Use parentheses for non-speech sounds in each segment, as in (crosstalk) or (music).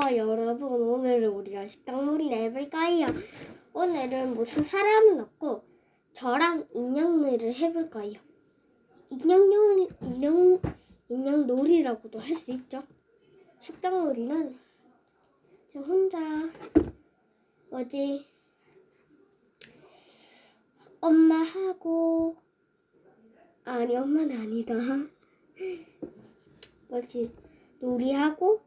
여러분. 오늘은 우리가 식당놀이를 해볼까요. 오늘은 무슨 사람을 넣고 저랑 인형놀이를 해볼까요. 인형놀이 인형 인형놀이라고도 할 수 있죠. 식당놀이는 저 혼자 뭐지? 엄마하고 아니 엄마는 아니다. (laughs) 뭐지? 놀이하고 그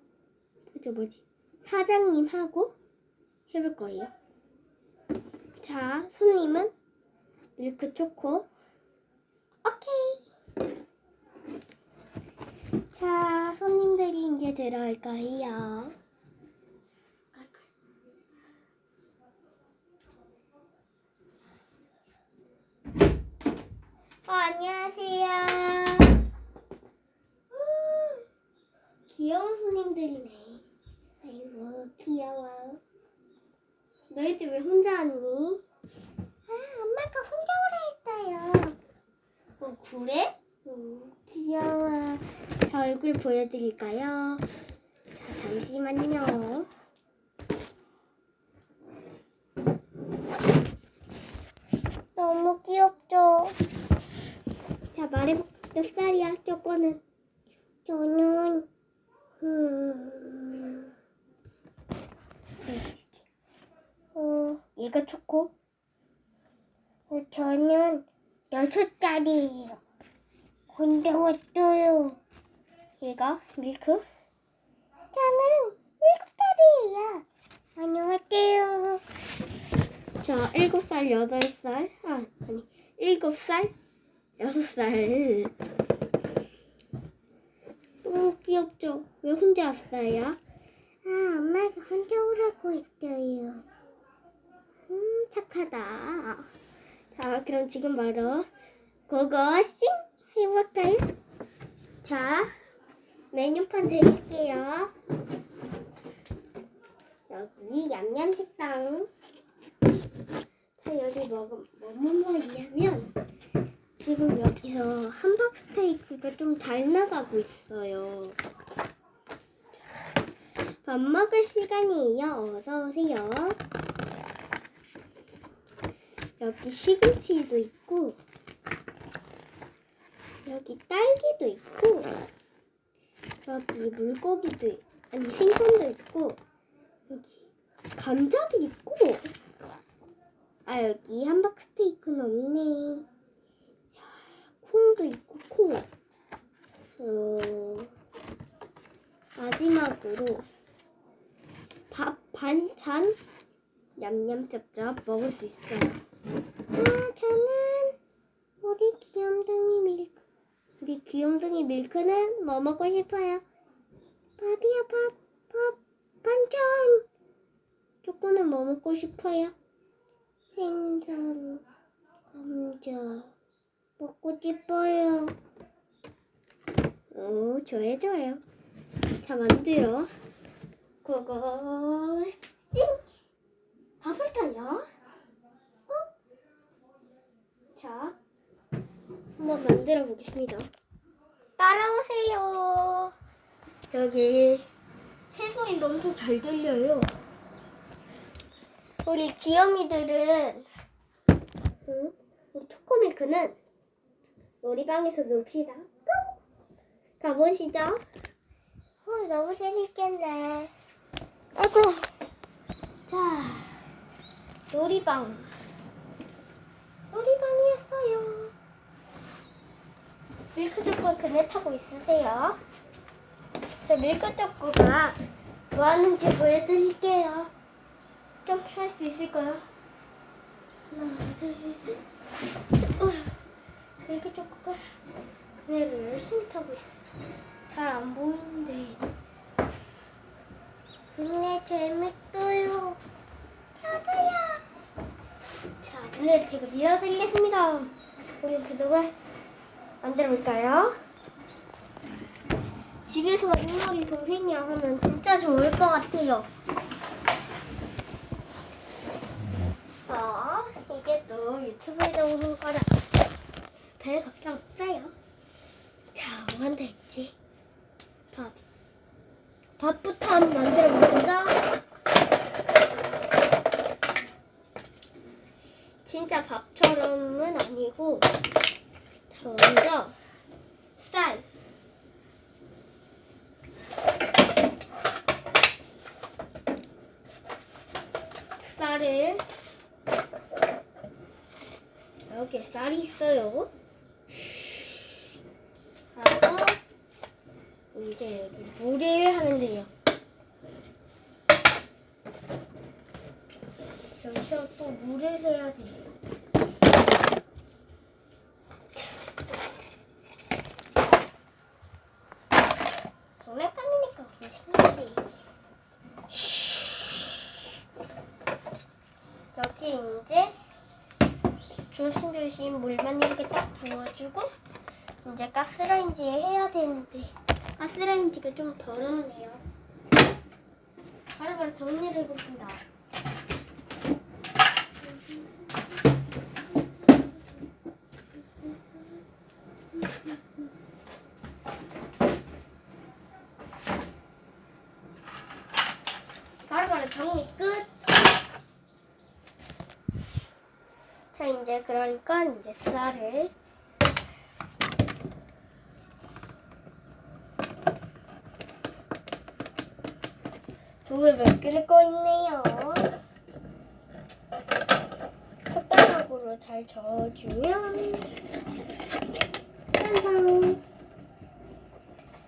저 뭐지 사장님하고 해볼 거예요. 자 손님은 밀크 초코. 오케이. 자 손님들이 이제 들어올 거예요. 어, 안녕하세요. 음, 귀여운 손님들이네. 아이고, 귀여워. 너희들 왜 혼자 왔니? 아, 엄마가 혼자 오라 했어요. 어, 그래? 음, 귀여워. 자, 얼굴 보여드릴까요? 자, 잠시만요. 너무 귀엽죠? 자, 말해봐. 몇 살이야, 저거는? 저는, 음, 어, 얘가 초코? 어, 저는 여섯 살이에요. 근데 왔어요. 얘가 밀크? 저는 일곱 살이에요. 안녕하세요. 자, 일곱 살, 여덟 살, 아, 아니, 일곱 살, 여섯 살. 너무 귀엽죠? 왜 혼자 왔어요? 아, 엄마가 혼자 오라고 했어요. 음, 착하다. 자, 그럼 지금 바로 고고싱 해볼까요? 자, 메뉴판 드릴게요. 여기 얌얌식당. 자, 여기 뭐, 뭐뭐 있냐면, 지금 여기서 함박 스테이크가 좀 잘 나가고 있어요. 밥 먹을 시간이에요. 어서 오세요. 여기 시금치도 있고, 여기 딸기도 있고, 여기 물고기도, 있- 아니 생선도 있고, 여기 감자도 있고, 아 여기 함박 스테이크는 없네. 야, 콩도 있고 콩. 어, 마지막으로 밥 반찬 냠냠짭짭 먹을 수 있어요. 아, 저는 우리 귀염둥이 밀크. 우리 귀염둥이 밀크는 뭐 먹고 싶어요? 밥이야 밥, 밥, 반찬. 초코는 뭐 먹고 싶어요? 생선, 감자 먹고 싶어요. 오, 좋아요, 좋아요. 자, 만들어. 그거, 띵! 가볼까요? 어? 자, 한번 만들어 보겠습니다. 따라오세요. 여기 새소리도 엄청 잘 들려요. 우리 귀요미들은, 응? 우리 초코밀크는 놀이방에서 놉시다. 고! 가보시죠. 어, 너무 재밌겠네. 아이고. 자, 놀이방. 놀이방이었어요. 밀크초코 그네 타고 있으세요. 저 밀크초코가 뭐 하는지 보여드릴게요. 좀할수 있을까요? 하나, 둘, 셋. 어, 밀크초코가 그네를 열심히 타고 있어. 잘안 보이는데. 그네 재밌어요. 저도요. 자, 그네 제가 밀어드리겠습니다. 우리 그동안 만들어볼까요? 집에서 인물이 동생이랑 하면 진짜 좋을 것 같아요. 어, 이게 또 유튜브에 나오는 거라 별 걱정 없어요. 자, 뭐 한다 했지? 밥. 밥 밥부터 한번 만들어 봅니다. 진짜 밥처럼은 아니고 자 먼저 쌀 쌀을 여기 쌀이 있어요. 하고 이제 여기 물을 하면 돼요. 여기서 또 물을 해야 돼요. 장난감이니까 괜찮지. 여기 이제 조심조심 물만 이렇게 딱 부어주고 이제 가스레인지에 해야 되는데 가스레인지가 좀 더럽네요. 바로바로 정리를 해봅니다. 바로바로 정리 끝. 자 이제 그러니까 이제 쌀을 조을 몇 개를 꺼 있네요. 숟가락으로 잘 저어주면 완성.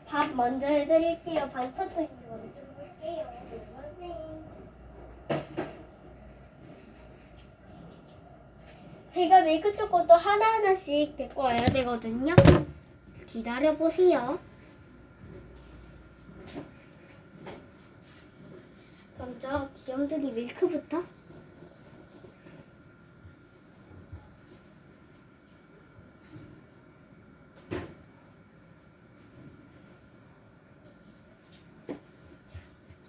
밥 먼저 해드릴게요. 반찬도 이제 먼저 볼게요. 제가 밀크 초코도 하나하나씩 데리고 와야 되거든요. 기다려보세요. 먼저 귀염둥이 밀크부터.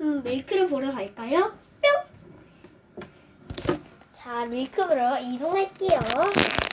음, 밀크를 보러 갈까요? 뿅! 자, 밀크로 이동할게요.